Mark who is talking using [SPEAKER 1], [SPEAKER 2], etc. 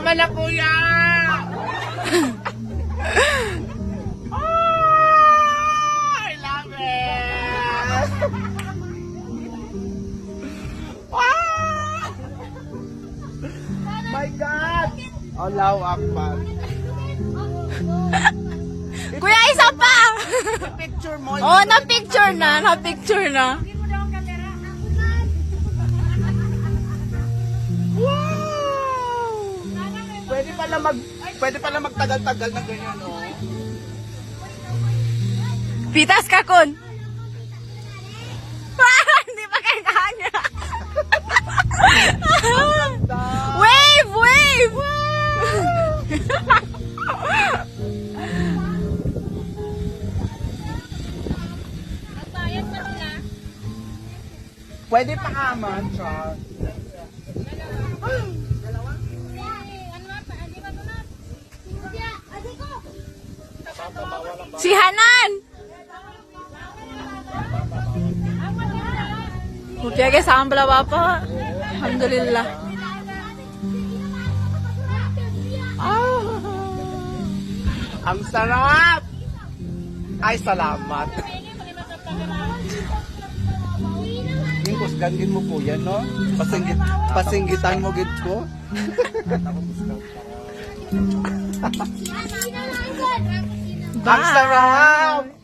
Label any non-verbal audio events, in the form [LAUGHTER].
[SPEAKER 1] Tama na kuya! Ah, I love it! My God! Allahu Akbar.
[SPEAKER 2] Kuya, isa pa!
[SPEAKER 1] Picture mo.
[SPEAKER 2] oh, na-picture na. Na-picture na.
[SPEAKER 1] Pwede pala mag pwede pala magtagal-tagal na ganyan, oh.
[SPEAKER 2] Pitas ka, kun. [LAUGHS] Hindi pa kayo kanya. [LAUGHS] wave! Wave!
[SPEAKER 1] Pwede pa aman, Char.
[SPEAKER 2] Si Hanan! Sambla bapa. Alhamdulillah.
[SPEAKER 1] Ah! Ang sarap! Ay, salamat. Yung kusgan din mo po yan, no? Pasinggit, pasinggitan mo gid ko. [LAUGHS] Ang sarap!